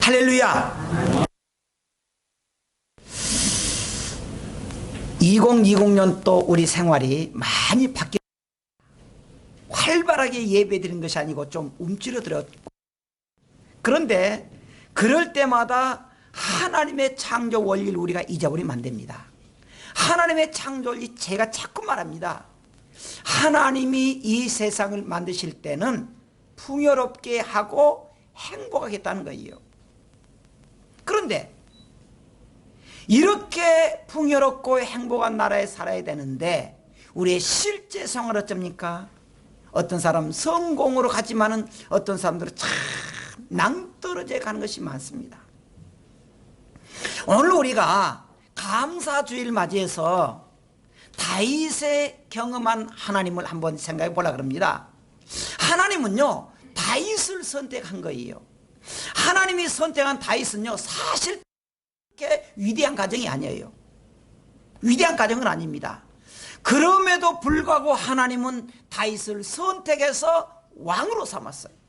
할렐루야! 2020년 또 우리 생활이 많이 바뀌 활발하게 예배 드린 것이 아니고 좀 움츠러들었고 그런데 그럴 때마다 하나님의 창조 원리를 우리가 잊어버리면 안 됩니다. 하나님의 창조 원리 제가 자꾸 말합니다. 하나님이 이 세상을 만드실 때는 풍요롭게 하고 행복하겠다는 거예요. 그런데 이렇게 풍요롭고 행복한 나라에 살아야 되는데 우리의 실제 생활은 어쩝니까? 어떤 사람 성공으로 가지만은 어떤 사람들은 참 낭떠러져 가는 것이 많습니다. 오늘 우리가 감사주의를 맞이해서 다윗의 경험한 하나님을 한번 생각해 보려 그럽니다. 하나님은요 다윗을 선택한 거예요. 하나님이 선택한 다윗은요 사실 그렇게 위대한 가정이 아니에요. 위대한 가정은 아닙니다. 그럼에도 불구하고 하나님은 다윗을 선택해서 왕으로 삼았어요.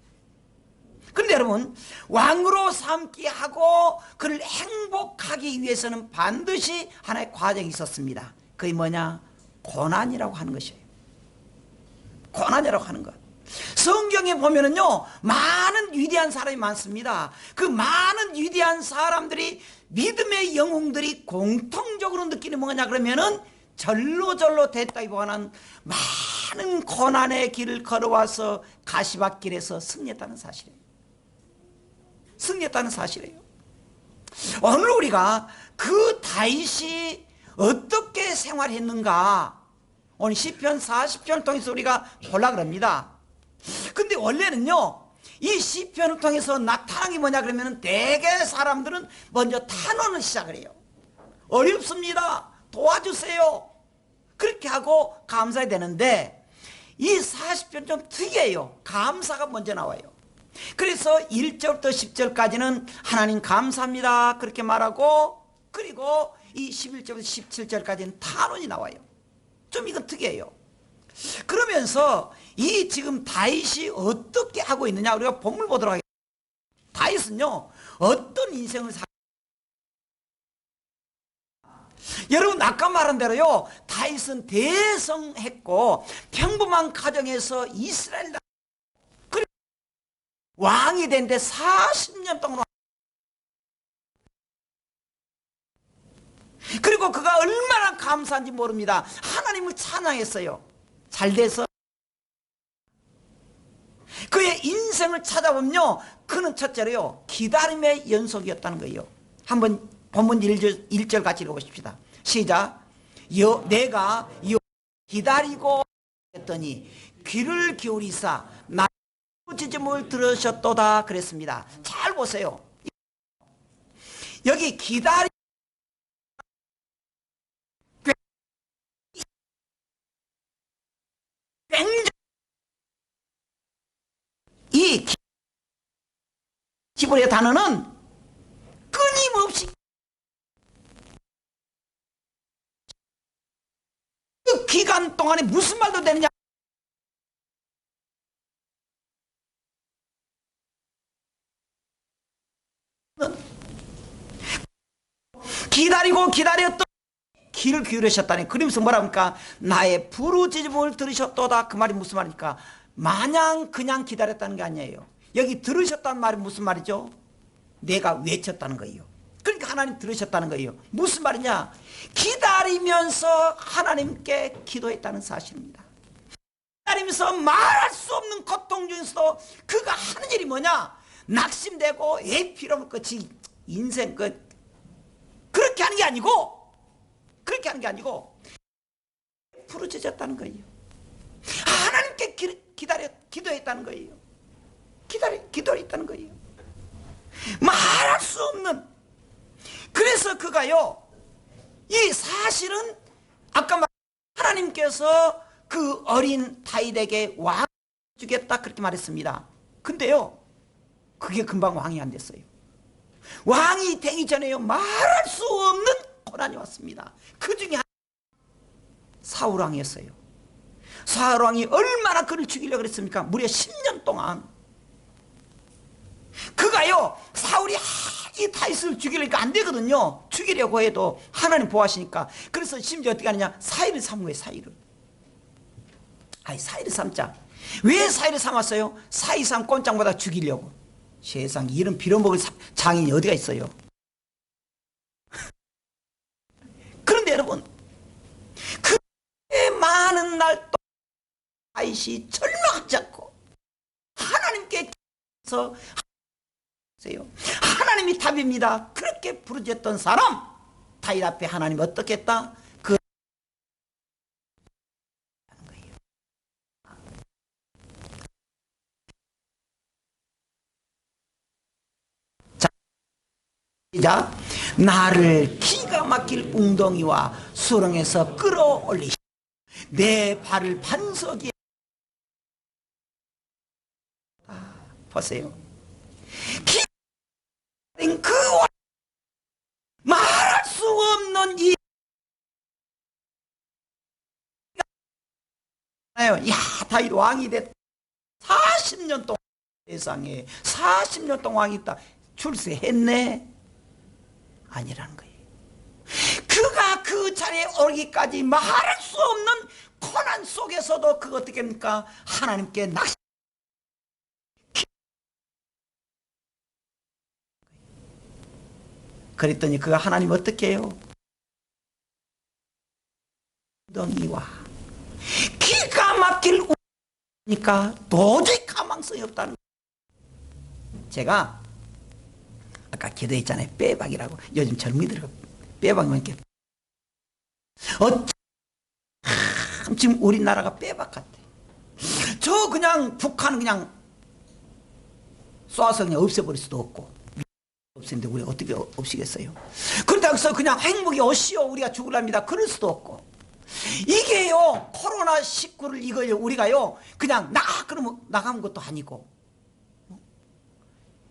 그런데 여러분 왕으로 삼기 하고 그를 행복하기 위해서는 반드시 하나의 과정이 있었습니다. 그게 뭐냐? 고난이라고 하는 것이에요. 고난이라고 하는 것. 성경에 보면은요, 많은 위대한 사람이 많습니다. 그 많은 위대한 사람들이 믿음의 영웅들이 공통적으로 느끼는 뭐냐 그러면은 절로절로 됐다기보다는 많은 고난의 길을 걸어와서 가시밭길에서 승리했다는 사실이에요. 승리했다는 사실이에요. 오늘 우리가 그 다윗이 어떻게 생활했는가 오늘 시편 40편을 통해서 우리가 보려 그럽니다. 근데 원래는요. 이 시편을 통해서 나타난 게 뭐냐 그러면 대개 사람들은 먼저 탄원을 시작을 해요. 어렵습니다. 도와주세요. 그렇게 하고 감사해야 되는데 이 40편 좀 특이해요. 감사가 먼저 나와요. 그래서 1절부터 10절까지는 하나님 감사합니다. 그렇게 말하고 그리고 이 11절부터 17절까지는 탄원이 나와요. 좀 이건 특이해요. 그러면서 이 지금 다윗이 어떻게 하고 있느냐 우리가 본문 보도록 하겠습니다. 다윗은요 어떤 인생을 사 여러분 아까 말한 대로요 다윗은 대성했고 평범한 가정에서 이스라엘 왕이 된데 40년 동안 그리고 그가 얼마나 감사한지 모릅니다. 하나님을 찬양했어요. 잘 돼서. 그의 인생을 찾아보면요. 그는 첫째로요. 기다림의 연속이었다는 거예요. 한번 본문 1절, 1절 같이 읽어보십시다. 시작. 여, 내가 여 기다리고 했더니 귀를 기울이사 나 지짐을 들으셨도다 그랬습니다. 잘 보세요. 여기 기다리 이 기본의 단어는 끊임없이 그 기간 동안에 무슨 말도 되느냐 기다리고 기다렸던 귀를 기울이셨다니 그러면서 뭐랍니까? 나의 부르짖음을 들으셨도다. 그 말이 무슨 말입니까? 마냥 그냥 기다렸다는 게 아니에요. 여기 들으셨다는 말이 무슨 말이죠? 내가 외쳤다는 거예요. 그러니까 하나님 들으셨다는 거예요. 무슨 말이냐? 기다리면서 하나님께 기도했다는 사실입니다. 기다리면서 말할 수 없는 고통 중에서도 그가 하는 일이 뭐냐? 낙심되고 애 필요 없는 끝이 인생 끝 그렇게 하는 게 아니고 그렇게 하는 게 아니고 부르짖었다는 거예요. 하나님께 기, 기다려 기도했다는 거예요. 기다려 기도했다는 거예요. 말할 수 없는 그래서 그가요 이 사실은 아까 말 하나님께서 그 어린 다윗에게 왕 주겠다 그렇게 말했습니다. 근데요 그게 금방 왕이 안 됐어요. 왕이 되기 전에요 말할 수 없는 고난이 왔습니다. 그 중에 사울 왕이었어요. 사울 왕이 얼마나 그를 죽이려고 그랬습니까? 무려 10년 동안. 그가요, 사울이 이 다윗을 죽이려니까 안 되거든요. 죽이려고 해도 하나님 보호하시니까. 그래서 심지어 어떻게 하느냐? 삼은 거예요, 사이를. 아이, 사이를 삼자. 왜 사이를 삼았어요? 사이 삼 꼼짝보다 죽이려고. 세상 이런 빌어먹을 사- 장인이 어디가 있어요? 그런데 여러분, 그 많은 날 동안 다윗이 절망하지 않고 하나님께 서. 하나님이 답입니다. 그렇게 부르짖던 사람 다윗 앞에 하나님 어떻게 했다? 그 하는 거예요. 자, 시작. 나를 기가 막힐 웅덩이와 수렁에서 끌어올리시. 내 발을 반석 위에 아, 보세요. 기그 와- 말할 수 없는 이 야, 다윗 왕이 됐 40년 동안 세상에 40년 동안 왕이 있다. 출세했네. 아니라는 거예요. 그가 그 자리에 오기까지 말할 수 없는 고난 속에서도 그 어떻게 합니까? 하나님께 낚시 그랬더니 그가 하나님 어떻게 해요? 덩이와 기가 막힐 우니까 도저히 가망성이 없다는 거예요. 제가 아까 기도했잖아요. 빼박이라고. 요즘 젊은이들 빼박만 이렇게 어쩜 지금 우리나라가 빼박 같아. 저 그냥 북한은 그냥 쏴서 그냥 없애버릴 수도 없고 없애는데 우리가 어떻게 없이겠어요? 그렇다고 해서 그냥 행복이 오시오 우리가 죽으랍니다. 그럴 수도 없고 이게요 코로나 19를 이걸 우리가요 그냥 나가 그러면 나가는 것도 아니고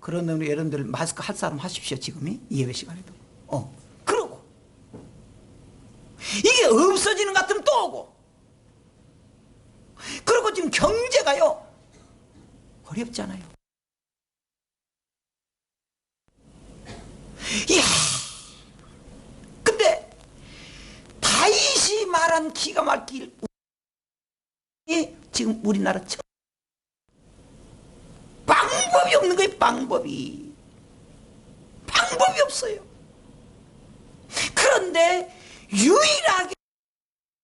그런 의미 여러분들 마스크 할 사람 하십시오 지금이? 예배 시간에도. 어. 그러고. 이게 없어지는 것 같으면 또 오고. 그리고 지금 경제가요 어렵잖아요. 이야. 근데 다윗이 말한 기가 막힐 이 지금 우리나라 없는 거예요 방법이. 방법이 없어요. 그런데 유일하게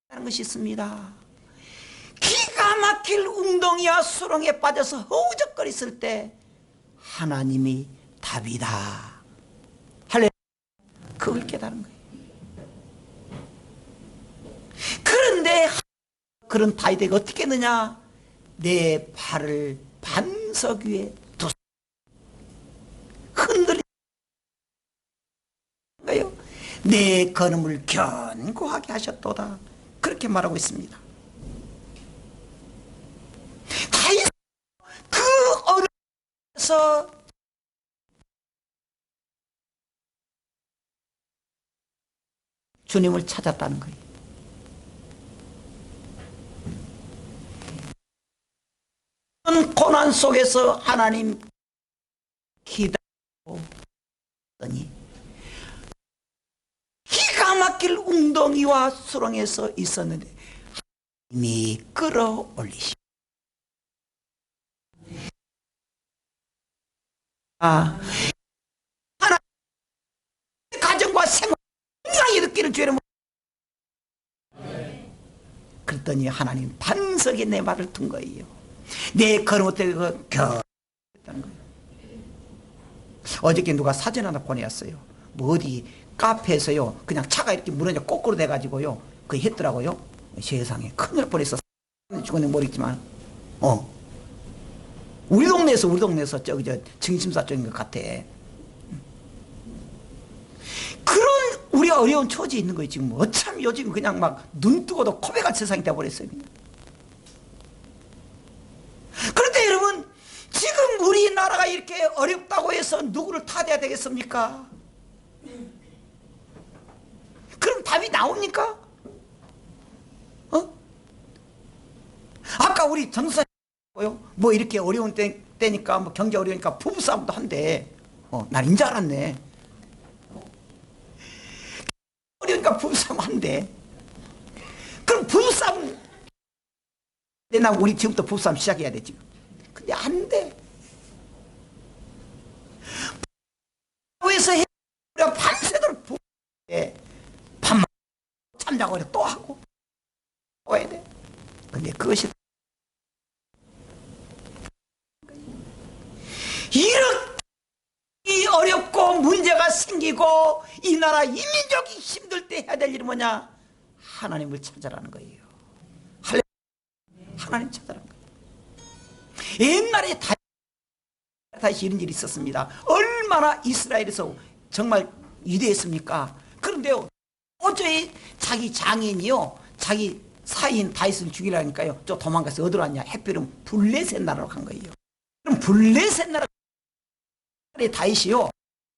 하는 것이 있습니다. 기가 막힐 웅덩이와 수렁에 빠져서 허우적거렸을 때 하나님이 답이다. 할래 그걸 깨달은 거예요. 그런데 그런 다윗에게 어떻게 했느냐? 내 발을 반석 위에 두 흔들리 거예요. 내 걸음을 견고하게 하셨도다. 그렇게 말하고 있습니다. 다윗 그 어려서 주님을 찾았다는 거예요. 고난 속에서 하나님 기다리고 더니 막힐 웅덩이와 수렁에서 있었는데 하나님이 끌어올리시 아 하나님 가정과 생활 느끼는 죄를 못- 그랬더니 하나님 반석에 내 말을 둔 거예요 내 걸음 어때 그 거예요. 어저께 누가 사진 하나 보내왔어요. 뭐 어디 카페에서요. 그냥 차가 이렇게 무너져 거꾸로 돼가지고요. 그 했더라고요. 세상에 큰일 뻔했어. 죽었는 모르겠지만, 어. 우리 동네에서 우리 동네에서 저기 저 증심사 쪽인 것 같아. 그런 우리가 어려운 처지에 있는 거예요 지금. 어참 요즘 그냥 막 눈 뜨고도 코베갈 세상이 돼버렸어요. 그런데 여러분 지금 우리나라가 이렇게 어렵다고 해서 누구를 탓해야 되겠습니까? 그럼 답이 나옵니까? 어? 우리 전도사고요. 뭐 이렇게 어려운 때, 때니까 뭐 경제 어려우니까 부부싸움도 한대. 어, 난 인줄 알았네. 어려우니까 부부싸움 한대. 그럼 부부싸움 내나 우리 지금부터 부부싸움 시작해야 돼 지금. 근데 안 돼. 부부에서 해 우리가 밤새도록 부부 밤 잠자고 그래 또 하고 또 해야 돼. 근데 그것이 이렇게 어렵고 문제가 생기고 이 나라 이민족이 힘들 때 해야 될 일이 뭐냐? 하나님을 찾아라는 거예요. 하나님 찾아라는 거예요. 옛날에 다 다시 이런 일이 있었습니다. 얼마나 이스라엘에서 정말 위대했습니까? 그런데요, 어쩌이 자기 장인이요, 자기 사인 다윗을 죽이라니까요, 저 도망가서 어디로 왔냐? 햇별은 블레셋 나라로 간 거예요. 그럼 블레셋 나라 다윗이요,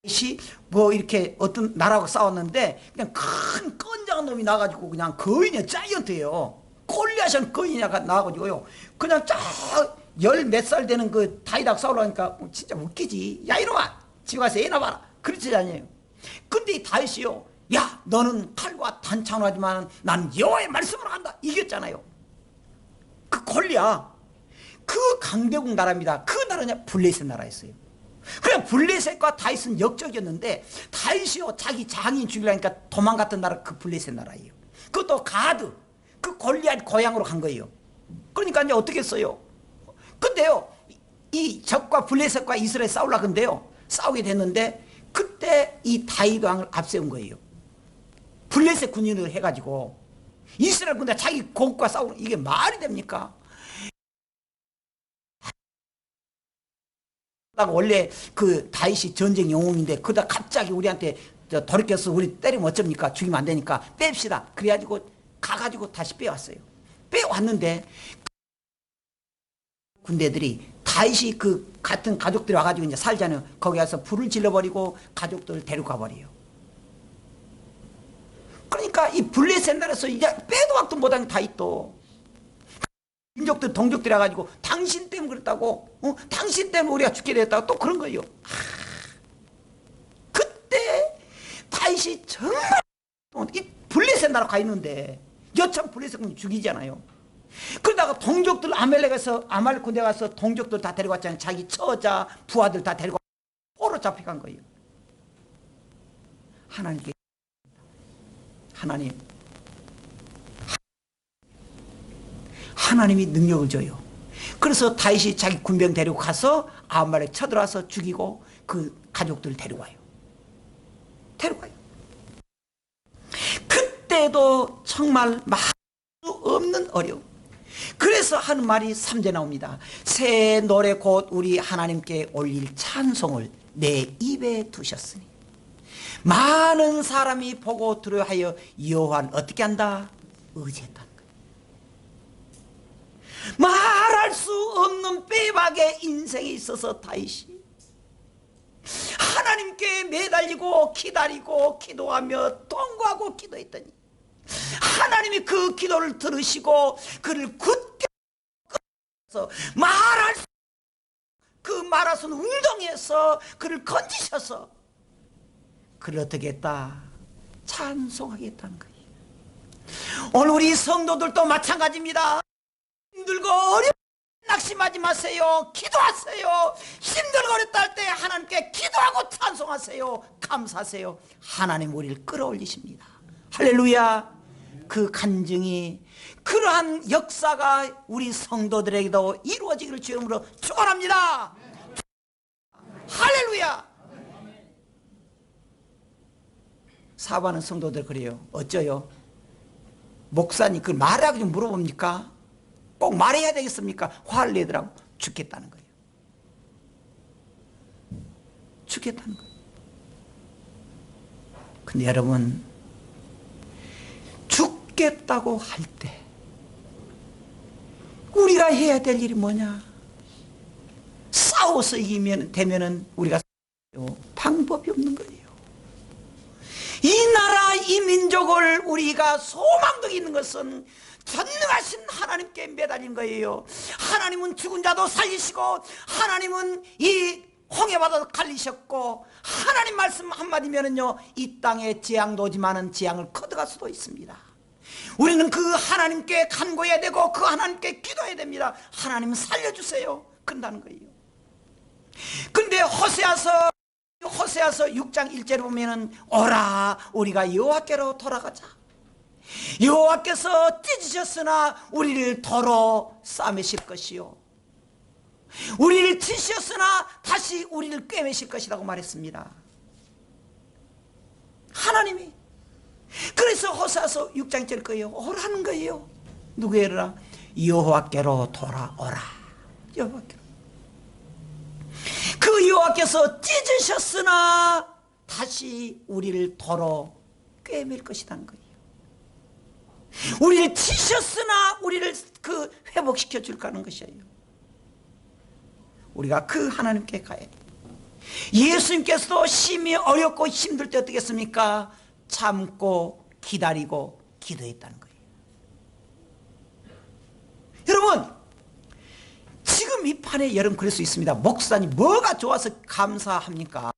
다윗이 뭐 이렇게 어떤 나라하고 싸웠는데 그냥 큰 건장한 놈이 나가지고 그냥 거인이야, 자이언트예요. 골리앗은 거인이가 나와가지고요, 그냥 쫙열 몇 살 되는 그 다윗하고 싸우려니까 진짜 웃기지. 야 이놈아, 집에 가서 애나 봐라. 그렇지 않아요. 근데 이 다윗이요, 야 너는 칼과 단창으로 하지만 난 여호와의 말씀으로 한다. 이겼잖아요. 그 골리야. 그 강대국 나라입니다. 그 나라냐 블레셋 나라였어요. 그래 블레셋과 다윗은 역적이었는데 다윗이요 자기 장인 죽이려니까 도망갔던 나라 그 블레셋 나라예요. 그것도 가드 그 골리앗 고향으로 간 거예요. 그러니까 이제 어떻게 했어요? 근데요 이 적과 블레셋과 이스라엘 싸우려 근데요 싸우게 됐는데 그때 이 다윗 왕을 앞세운 거예요. 블레셋 군인을 해가지고 이스라엘 군대 자기 고국과 싸우는 이게 말이 됩니까? 원래 그 다윗이 전쟁 영웅인데 그다 갑자기 우리한테 저 돌이켜서 우리 때리면 어쩝니까? 죽이면 안 되니까 뺍시다. 그래가지고 가가지고 다시 빼왔어요. 빼왔는데 군대들이 다윗이 그 같은 가족들이 와가지고 이제 살잖아요. 거기 가서 불을 질러버리고 가족들을 데리고 가버려요. 그러니까 이 블레셋 나라에서 이제 빼도 박도 못한 다윗도 민족들 동족들이 와가지고 당신 때문에 그랬다고 어? 당신 때문에 우리가 죽게 됐다고 또 그런 거예요. 하, 그때 다윗이 정말 이 나라 가 있는데 여참 블레셋 군이 죽이잖아요. 그러다가 동족들 아멜렉에서 아말렉 군대 가서 동족들 다 데리고 왔잖아요. 자기 처자 부하들 다 데리고 포로 잡혀간 거예요. 하나님께 하나님 하나님이 능력을 줘요. 그래서 다윗이 자기 군병 데리고 가서 아말렉 쳐들어와서 죽이고 그 가족들 데리고 와요. 데리고 와요. 그때도 정말 말수 없는 어려움. 그래서 하는 말이 3제 나옵니다. 새 노래 곧 우리 하나님께 올릴 찬송을 내 입에 두셨으니 많은 사람이 보고 들어하여 여호와는 어떻게 한다? 의지했다. 말할 수 없는 빼박의 인생에 있어서 다윗이 하나님께 매달리고 기다리고 기도하며 통과하고 기도했더니 하나님이 그 기도를 들으시고 그를 굳게 말할 수 그 말할 수 없는 웅덩이에서 그를 건지셔서 그를 어떻게 했다? 찬송하겠다는 거예요. 오늘 우리 성도들도 마찬가지입니다. 힘들고 어려 낙심하지 마세요. 기도하세요. 힘들고 어렵다 할 때 하나님께 기도하고 찬송하세요. 감사하세요. 하나님 우리를 끌어올리십니다. 할렐루야. 그 간증이 그러한 역사가 우리 성도들에게도 이루어지기를 주름으로 축원합니다. 할렐루야. 사바는 성도들 그래요. 어쩌요? 목사님 그 말하고 좀 물어봅니까? 꼭 말해야 되겠습니까? 화를 내더라고 죽겠다는 거예요. 죽겠다는 거예요. 근데 여러분 죽겠다고 할 때 우리가 해야 될 일이 뭐냐? 싸워서 이기면 되면은 우리가 방법이 없는 거예요. 이 나라 이 민족을 우리가 소망도 있는 것은 전능하신 하나님 하나님께 매달린 거예요. 하나님은 죽은 자도 살리시고 하나님은 이 홍해바다도 갈리셨고 하나님 말씀 한마디면은요 이 땅에 재앙도 오지만은 재앙을 커져갈 수도 있습니다. 우리는 그 하나님께 간구해야 되고 그 하나님께 기도해야 됩니다. 하나님 살려주세요. 그런다는 거예요. 근데 호세아서 호세아서 6장 1절에 보면은 오라 우리가 여호와께로 돌아가자. 여호와께서 찢으셨으나 우리를 더러 싸매실 것이요. 우리를 치셨으나 다시 우리를 꿰매실 것이라고 말했습니다. 하나님이 그래서 호사서 6장 1절 거예요. 오라는 거예요. 누구에라? 여호와께로 돌아오라. 여호와께 여호와께서 찢으셨으나 다시 우리를 더러 꿰맬 것이라는 거예요. 우리를 치셨으나 우리를 그 회복시켜 줄 거는 것이에요. 우리가 그 하나님께 가야 돼. 예수님께서도 심히 어렵고 힘들 때 어떻겠습니까? 참고 기다리고 기도했다는 거예요. 여러분, 지금 이 판에 여러분 그럴 수 있습니다. 목사님 뭐가 좋아서 감사합니까?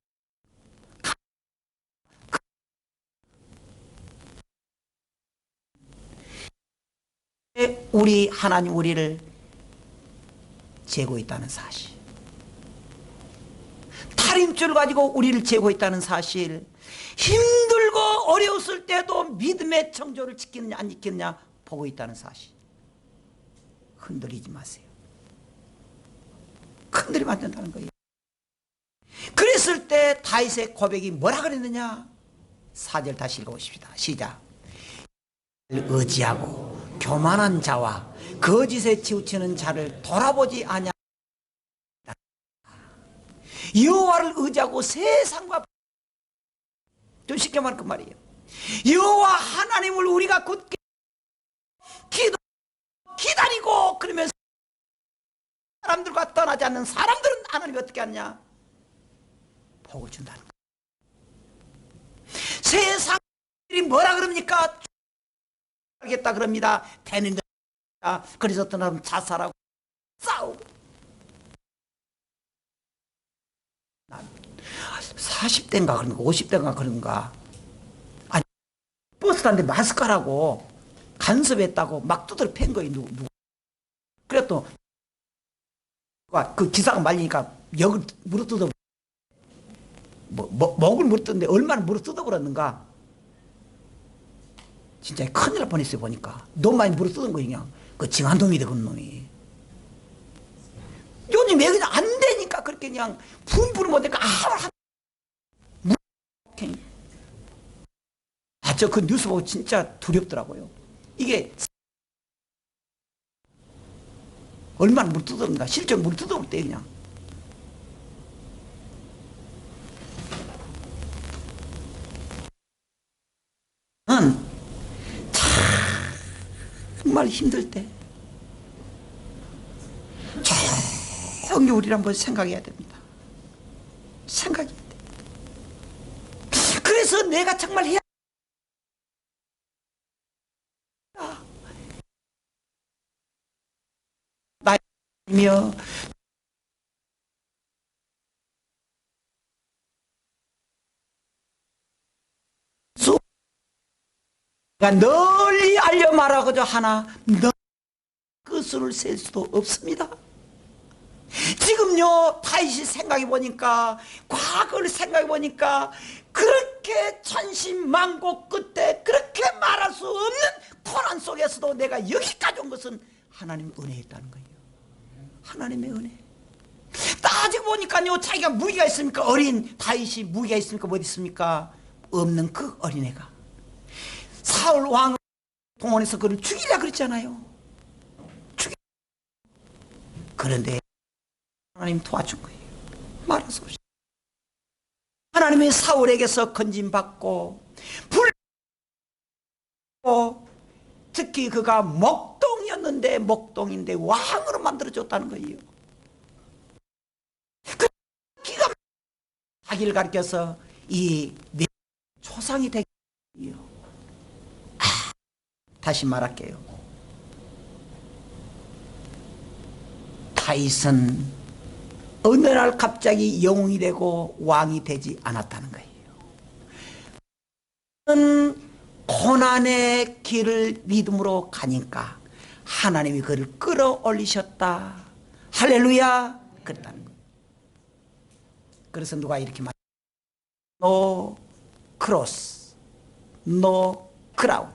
우리 하나님 우리를 재고 있다는 사실. 탈임줄 가지고 우리를 재고 있다는 사실. 힘들고 어려웠을 때도 믿음의 청조를 지키느냐 안 지키느냐 보고 있다는 사실. 흔들리지 마세요. 흔들리면 안 된다는 거예요. 그랬을 때 다윗의 고백이 뭐라 그랬느냐? 사절 다시 읽어보십시다. 시작. 의지하고 교만한 자와 거짓에 치우치는 자를 돌아보지 아냐. 여호와를 의지하고 세상과 좀 쉽게 말할 그 말이에요. 여호와 하나님을 우리가 굳게 기도 기다리고 그러면서 사람들과 떠나지 않는 사람들은 하나님이 어떻게 하냐? 복을 준다는 거예요. 세상이 뭐라 그럽니까? 하겠다 그럽니다. 되는 거 그래서 사람은 자살하고 싸우고 40대인가 그런가 50대인가 그런가 아니 버스 타는데 마스크라고 간섭했다고 막 두드려 팬 거예요 누구, 누구. 그래 또 그 기사가 말리니까 역을 물어 뜯어. 뭐, 뭐, 목을 물어 뜯는데 얼마나 물어 뜯어 버렸는가? 진짜 큰일 날 뻔했어요 보니까. 너무 많이 물어 뜯은 거예요 그냥. 그 징한놈이 되건 놈이. 요즘 왜 그냥 안 되니까 그렇게 그냥 분부를 못하니까 아무 아, 저 그 뉴스 보고 진짜 두렵더라고요. 이게 얼마나 물 뜯어온다. 실제 물 뜯어올 때 그냥. 는 정말 힘들 때 조용히 우리를 한번 생각해야 됩니다. 생각해야 돼. 그래서 내가 정말 해야 나 이며 가 널리 알려 말하고자 하나 그 수를 셀 수도 없습니다. 지금요 다시 생각해 보니까 과거를 생각해 보니까 그렇게 천신만고 끝에 그렇게 말할 수 없는 고난 속에서도 내가 여기까지 온 것은 하나님 은혜였다는 거예요. 하나님의 은혜. 따지고 보니까요 자기가 무기가 있습니까? 어린 다윗이 무기가 있습니까? 뭐 있습니까? 없는 그 어린애가 사울 왕 동원해서 그를 죽이려 그랬잖아요. 죽이. 그런데 하나님 도와준 거예요. 말아서 하나님의 사울에게서 건진받고 불고 특히 그가 목 동이었는데 목동인데 왕으로 만들어줬다는 거예요. 그 기가 자기를 가르쳐서 이 초상이 되게요. 아, 다시 말할게요. 다윗은 어느 날 갑자기 영웅이 되고 왕이 되지 않았다는 거예요. 고난의 길을 믿음으로 가니까 하나님이 그를 끌어올리셨다. 할렐루야. 그랬다는. 그래서 누가 이렇게 말, 노 크로스, 노 크라운.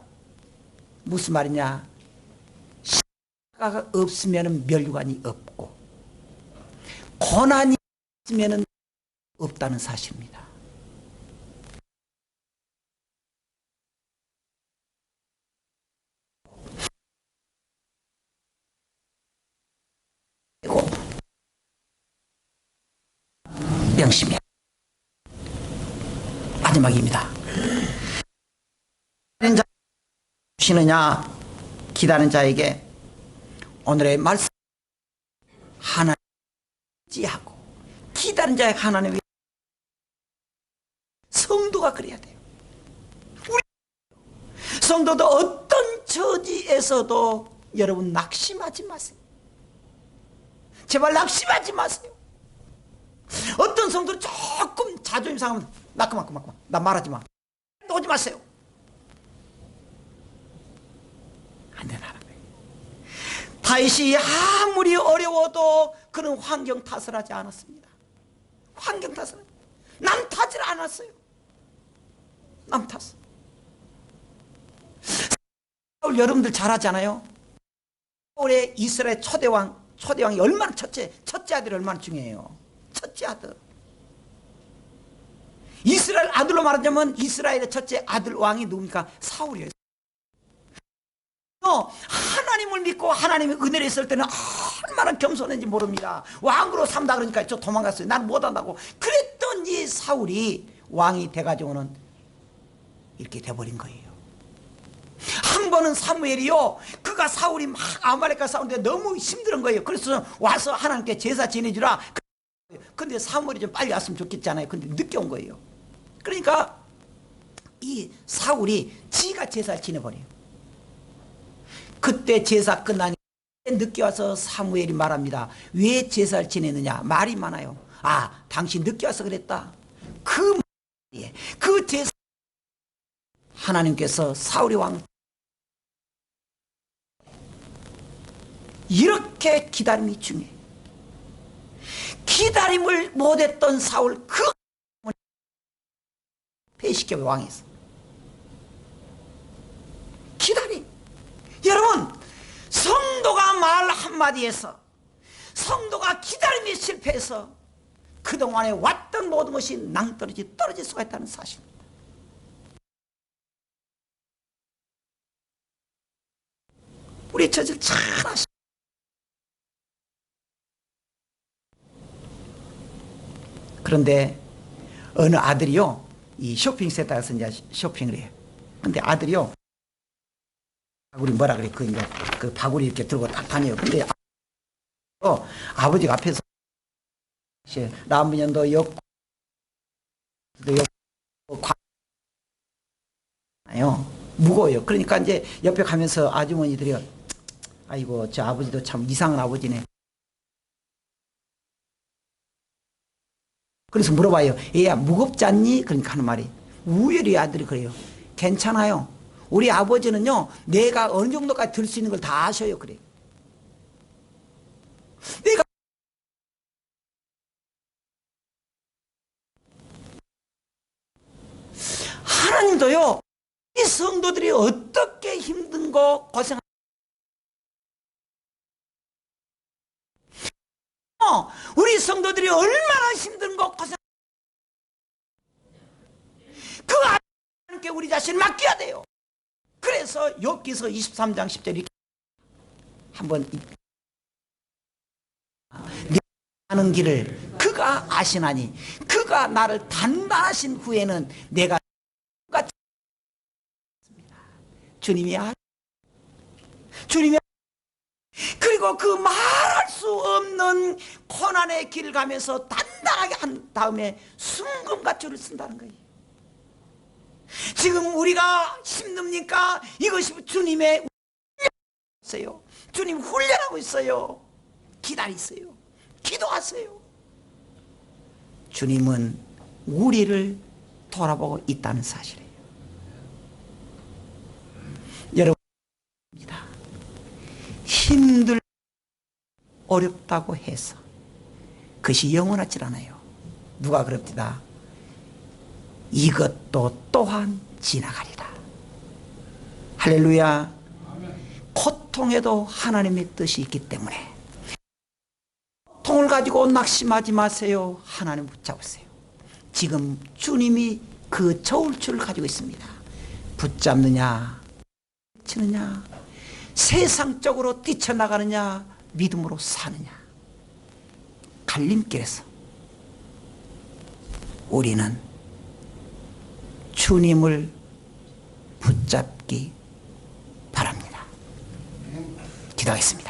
무슨 말이냐? 십자가가 없으면 멸류관이 없고 고난이 있으면 없다는 사실입니다. 그리고 명심이야. 마지막입니다. 기다리는 자 쉬느냐 기다리는 자에게 오늘의 말씀 하나님 지하고 기다리는 자의 하나님의 성도가 그래야 돼요. 우리 성도도 어떤 처지에서도 여러분 낙심하지 마세요. 제발 낙심하지 마세요. 어떤 성도는 조금 자존심 상하면 나 그만 그만 그만 나 말하지 마. 오지 마세요. 안 거예요. 다윗이 아무리 어려워도 그는 환경 탓을 하지 않았습니다. 환경 탓을 남 탓을 안 했어요. 남 탓. 사울 여러분들 잘 하잖아요. 사울의 이스라엘 초대왕 초대왕이 얼마나 첫째 첫째 아들이 얼마나 중요해요. 첫째 아들. 이스라엘 아들로 말하자면 이스라엘의 첫째 아들 왕이 누굽니까? 사울이에요. 어, 하나님을 믿고 하나님의 은혜를 했을 때는 얼마나 겸손한지 모릅니다. 왕으로 삼다 그러니까 저 도망갔어요. 난 못한다고. 그랬던 이 사울이 왕이 돼가지고는 이렇게 돼버린 거예요. 한 번은 사무엘이요. 그가 사울이 막 아말렉과 싸우는데 너무 힘든 거예요. 그래서 와서 하나님께 제사 지내주라. 근데 사무엘이 좀 빨리 왔으면 좋겠잖아요. 근데 늦게 온 거예요. 그러니까 이 사울이 지가 제사를 지내버려요. 그때 제사 끝나니 늦게 와서 사무엘이 말합니다. 왜 제사를 지내느냐? 말이 많아요. 아, 당신 늦게 와서 그랬다. 그 그 제사 하나님께서 사울이 왕 이렇게 기다림이 중요해. 기다림을 못했던 사울 그 폐시켜 왕에서 기다림. 여러분 성도가 말 한마디에서 성도가 기다림에 실패해서 그동안에 왔던 모든 것이 낭떠러지 떨어질 수가 있다는 사실입니다. 우리 처질 잘 아시. 그런데 어느 아들이요 이 쇼핑센터 가서 이제 쇼핑을 해요. 근데 아들이요 바구리 뭐라 그래 그 이제 그 바구리 이렇게 들고 딱 다녀요. 근데 어, 아버지가 앞에서 라면도 였고 요 무거워요. 그러니까 이제 옆에 가면서 아주머니들이 아이고 저 아버지도 참 이상한 아버지네. 그래서 물어봐요. 얘야 무겁지 않니? 그러니까 하는 말이 우열이 아들이 그래요. 괜찮아요. 우리 아버지는요 내가 어느 정도까지 들 수 있는 걸 다 아셔요. 그래. 내가 하나님도요 이 성도들이 어떻게 힘든 거 고생 우리 성도들이 얼마나 힘든 거 고생 그 하나님께 우리 자신을 맡겨야 돼요. 그래서 욥기서 23장 10절 이렇게 한번 내 하는 길을 그가 아시나니 그가 나를 단단하신 후에는 내가 주님이 아 주님이 그리고 그 말할 수 없는 고난의 길을 가면서 단단하게 한 다음에 순금가초를 쓴다는 거예요. 지금 우리가 힘듭니까? 이것이 주님의 훈련이었어요. 주님 훈련하고 있어요. 기다리세요. 기도하세요. 주님은 우리를 돌아보고 있다는 사실이에요. 여러분, 힘들, 어렵다고 해서 그것이 영원하지 않아요. 누가 그럽니다. 이것도 또한 지나가리라. 할렐루야. 고통에도 하나님의 뜻이 있기 때문에 고통을 가지고 낙심하지 마세요. 하나님 붙잡으세요. 지금 주님이 그 저울줄을 가지고 있습니다. 붙잡느냐, 치느냐, 세상적으로 뛰쳐나가느냐, 믿음으로 사느냐. 갈림길에서 우리는 주님을 붙잡기 바랍니다. 기도하겠습니다.